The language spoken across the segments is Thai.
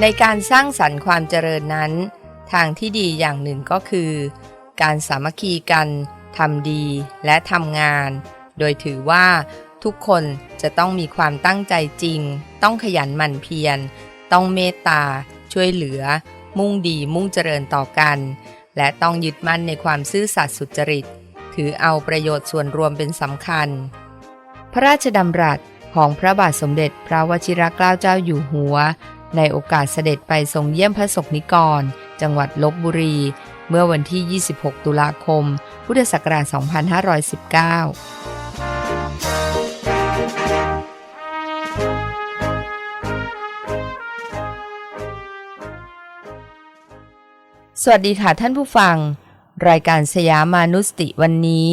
ในการสร้างสรรค์ความเจริญนั้น ทางที่ดีอย่างหนึ่งก็คือ การสามัคคีกันทำดีและทำงาน โดยถือว่าทุกคนจะต้องมีความตั้งใจจริง ต้องขยันหมั่นเพียร ต้องเมตตา ช่วยเหลือ มุ่งดีมุ่งเจริญต่อกัน และต้องยึดมั่นในความซื่อสัตย์สุจริต ถือเอาประโยชน์ส่วนรวมเป็นสำคัญ พระราชดำรัสของพระบาทสมเด็จพระวชิรเกล้าเจ้าอยู่หัว ในโอกาสเสด็จไปทรงเยี่ยมพระศกนิกร จังหวัดลบบุรี เมื่อวันที่ 26 ตุลาคม พุทธศักราช 2519สวัสดีค่ะท่านผู้ฟัง รายการสยามานุสติวันนี้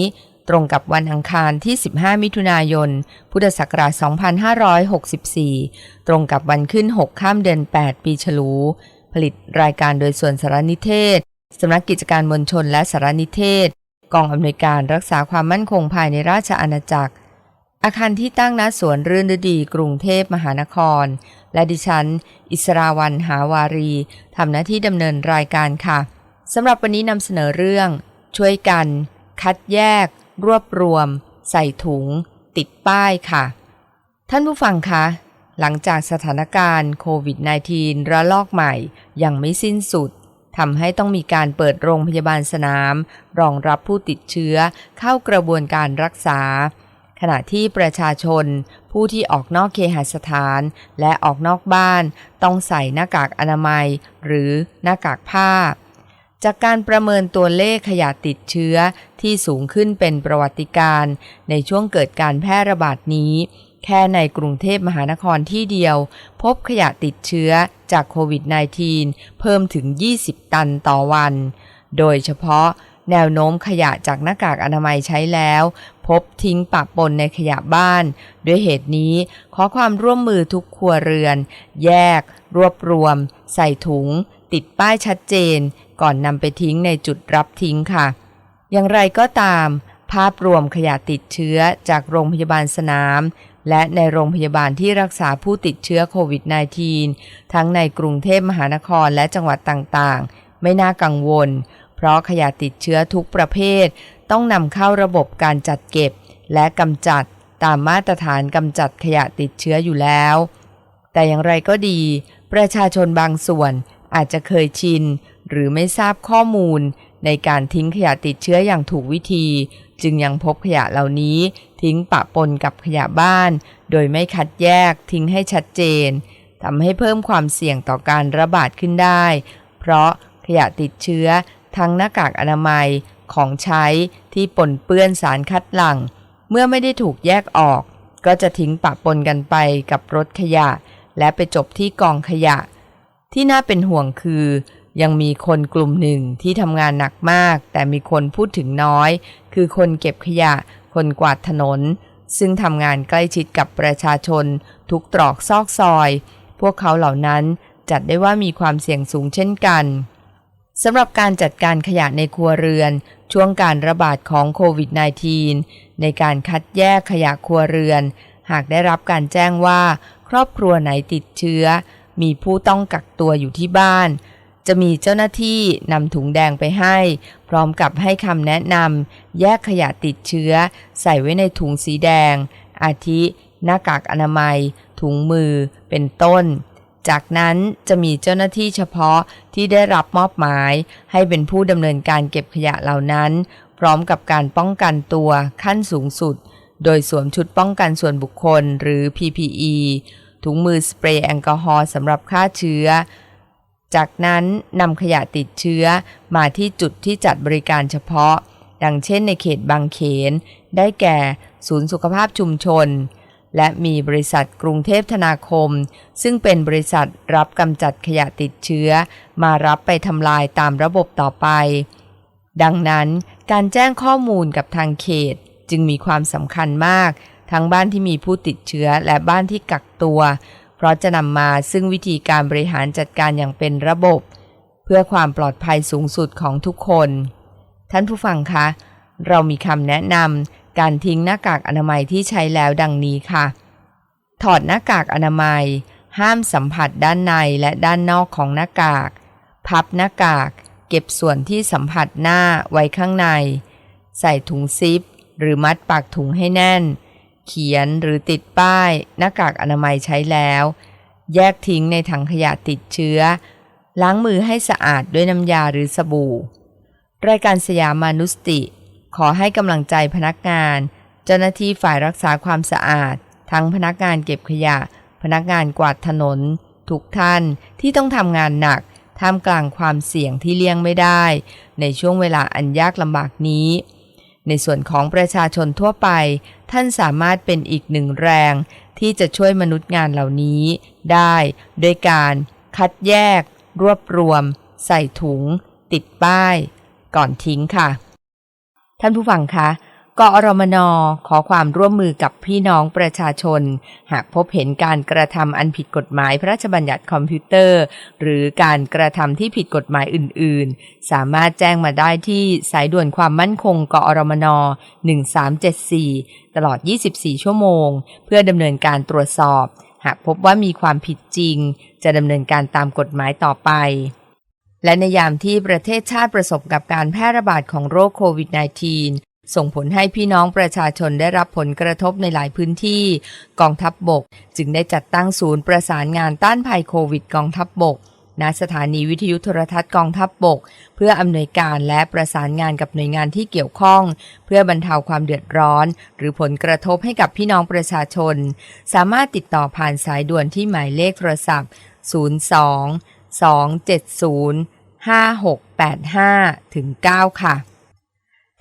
ตรงกับวันอังคารที่ 15 มิถุนายน พุทธศักราช 2564 ตรงกับวันขึ้น 6 ข้ามเดือน 8 ปีฉลู ผลิตรายการโดยส่วนสารนิเทศ สำนักกิจการมวลชนและสารนิเทศ กองอำนวยการรักษาความมั่นคงภายในราชอาณาจักร อาคารที่ตั้งณสวนรื่นฤดี กรุงเทพมหานคร และดิฉัน อิสราวันหาวารีทำหน้าที่ดำเนินรายการค่ะสำหรับวันนี้นำเสนอเรื่อง ช่วยกัน คัดแยก รวบรวม ใส่ถุง ติดป้ายค่ะ ท่านผู้ฟังคะ หลังจากสถานการณ์โควิด -19 ระลอกใหม่ยังไม่สิ้นสุดทำให้ต้องมีการเปิดโรงพยาบาลสนาม รองรับผู้ติดเชื้อเข้ากระบวนการรักษา ขณะที่ประชาชน ผู้ที่ออกนอกเคหสถานและออกนอกบ้าน ต้องใส่หน้ากากอนามัย หรือหน้ากากผ้า จากการประเมินตัวเลขขยะติดเชื้อที่สูงขึ้นเป็นประวัติการในช่วงเกิดการแพร่ระบาดนี้ แค่ในกรุงเทพมหานครที่เดียว พบขยะติดเชื้อจากโควิด -19 เพิ่มถึง 20 ตันต่อวัน โดยเฉพาะแนวโน้มขยะจากหน้ากากอนามัยใช้แล้ว พบทิ้งปะปนในขยะบ้าน ด้วยเหตุนี้ขอความร่วมมือทุกครัวเรือน แยก รวบรวม ใส่ถุง ติดป้ายชัดเจน ก่อนนำไปทิ้งในจุดรับทิ้งค่ะ อย่างไรก็ตาม ภาพรวมขยะติดเชื้อจากโรงพยาบาลสนาม และในโรงพยาบาลที่รักษาผู้ติดเชื้อโควิด -19 ทั้งในกรุงเทพมหานครและจังหวัดต่างๆ ไม่น่ากังวล เพราะขยะติดเชื้อทุกประเภท ต้องนำเข้าระบบการจัดเก็บ และกำจัดตามมาตรฐานกำจัดขยะติดเชื้ออยู่แล้ว แต่อย่างไรก็ดี ประชาชนบางส่วนอาจจะเคยชิน หรือไม่ทราบข้อมูล ในการทิ้งขยะติดเชื้ออย่างถูกวิธี จึงยังพบขยะเหล่านี้ ทิ้งปะปนกับขยะบ้าน โดยไม่คัดแยกทิ้งให้ชัดเจนทำให้เพิ่มความเสี่ยงต่อการระบาดขึ้นได้ เพราะขยะติดเชื้อ ทั้งหน้ากากอนามัยของใช้ที่ปนเปื้อนสารคัดหลั่ง เมื่อไม่ได้ถูกแยกออก ก็จะทิ้งปะปนกันไปกับรถขยะ และไปจบที่กองขยะ ที่น่าเป็นห่วงคือ ยังมีคนกลุ่มหนึ่งที่ทำงานหนักมาก แต่มีคนพูดถึงน้อย คือคนเก็บขยะ คนกวาดถนน ซึ่งทำงานใกล้ชิดกับประชาชน ทุกตรอกซอกซอย พวกเขาเหล่านั้นจัดได้ว่ามีความเสี่ยงสูงเช่นกันสำหรับการจัดการขยะในครัวเรือน ช่วงการระบาดของโควิด -19 ในการคัดแยกขยะครัวเรือน หากได้รับการแจ้งว่า ครอบครัวไหนติดเชื้อ มีผู้ต้องกักตัวอยู่ที่บ้าน จะมีเจ้าหน้าที่นำถุงแดงไปให้ พร้อมกับให้คำแนะนำแยกขยะติดเชื้อ ใส่ไว้ในถุงสีแดง อาทิ หน้ากากอนามัย ถุงมือเป็นต้น จากนั้นจะมีเจ้าหน้าที่เฉพาะที่ได้รับมอบหมาย ให้เป็นผู้ดำเนินการเก็บขยะเหล่านั้น พร้อมกับการป้องกันตัวขั้นสูงสุด โดยสวมชุดป้องกันส่วนบุคคลหรือ PPE ถุงมือสเปรย์แอลกอฮอล์สำหรับฆ่าเชื้อ จากนั้นนำขยะติดเชื้อมาที่จุดที่จัดบริการเฉพาะ ดังเช่นในเขตบางเขน ได้แก่ศูนย์สุขภาพชุมชน และมีบริษัทกรุงเทพธนาคม ซึ่งเป็นบริษัทรับกำจัดขยะติดเชื้อ มารับไปทำลายตามระบบต่อไป ดังนั้นการแจ้งข้อมูลกับทางเขตจึงมีความสำคัญมาก ทั้งบ้านที่มีผู้ติดเชื้อและบ้านที่กักตัว ราะจะนำมาซึ่งวิธีการบริหารจัดการอย่างเป็นระบบ เพื่อความปลอดภัยสูงสุดของทุกคน ท่านผู้ฟังคะ เรามีคำแนะนำการทิ้งหน้ากากอนามัยที่ใช้แล้วดังนี้ค่ะ ถอดหน้ากากอนามัย ห้ามสัมผัสด้านในและด้านนอกของหน้ากาก พับหน้ากาก เก็บส่วนที่สัมผัสหน้าไว้ข้างใน ใส่ถุงซิป หรือมัดปากถุงให้แน่น เขียนหรือติดป้ายหน้ากากอนามัยใช้แล้ว แยกทิ้งในถังขยะติดเชื้อ ล้างมือให้สะอาดด้วยน้ำยาหรือสบู่ รายการสยามมานุสติ ขอให้กำลังใจพนักงาน เจ้าหน้าที่ฝ่ายรักษาความสะอาด ทั้งพนักงานเก็บขยะ พนักงานกวาดถนน ทุกท่านที่ต้องทำงานหนักท่ามกลางความเสี่ยงที่เลี่ยงไม่ได้ ในช่วงเวลาอันยากลำบากนี้ ในส่วนของประชาชนทั่วไป ท่านสามารถเป็นอีกหนึ่งแรง ที่จะช่วยมนุษย์งานเหล่านี้ ได้โดยการคัดแยก รวบรวม ใส่ถุง ติดป้าย ก่อนทิ้งค่ะ ท่านผู้ฟังคะ กอรมนขอความร่วมมือกับพี่น้องประชาชน หากพบเห็นการกระทำอันผิดกฎหมายพระราชบัญญัติคอมพิวเตอร์ หรือการกระทำที่ผิดกฎหมายอื่น ๆ สามารถแจ้งมาได้ที่สายด่วนความมั่นคงกอรมน1374 ตลอด 24 ชั่วโมง เพื่อดำเนินการตรวจสอบ หากพบว่ามีความผิดจริง จะดำเนินการตามกฎหมายต่อไปและในยามที่ประเทศชาติประสบกับการแพร่ระบาดของโรคโควิด -19 ส่งผลให้พี่น้องประชาชนได้รับผลกระทบในหลายพื้นที่ กองทัพบบก จึงได้จัดตั้งศูนย์ประสานงานต้านภัยโควิดกองทัพบบกณสถานีวิทยุโทรทัศน์กองทัพบบก เพื่ออำนวยการและประสานงานกับหน่วยงานที่เกี่ยวข้อง เพื่อบรรเทาความเดือดร้อน หรือผลกระทบให้กับพี่น้องประชาชน สามารถติดต่อผ่านสายด่วนที่หมายเลขโทรศัพท์ 02 270 5685ถึง9ค่ะ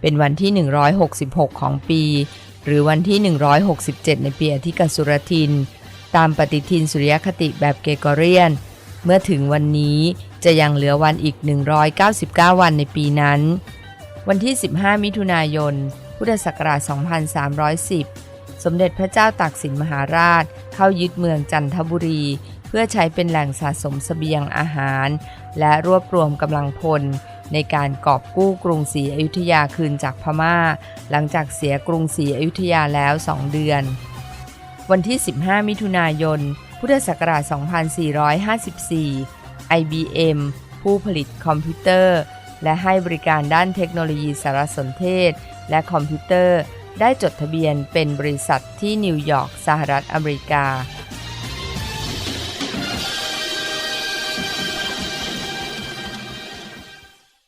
เป็นวันที่ 166 ของปี หรือวันที่ 167 ในปีอธิกสุรทิน ตามปฏิทินสุริยคติแบบเกกอเรียน เมื่อถึงวันนี้จะยังเหลือวันอีก 199 วันในปีนั้น วันที่ 15 มิถุนายน พุทธศักราช 2310 สมเด็จพระเจ้าตากสินมหาราช เข้ายึดเมืองจันทบุรี เพื่อใช้เป็นแหล่งสะสมเสบียงอาหาร และรวบรวมกำลังพล ในการกอบกู้กรุงศรีอยุธยาคืนจากพม่า หลังจากเสียกรุงศรีอยุธยาแล้ว 2 เดือน วันที่ 15 มิถุนายน พุทธศักราช 2454 IBM ผู้ผลิตคอมพิวเตอร์ และให้บริการด้านเทคโนโลยีสารสนเทศ และคอมพิวเตอร์ ได้จดทะเบียนเป็นบริษัทที่นิวยอร์กสหรัฐอเมริกา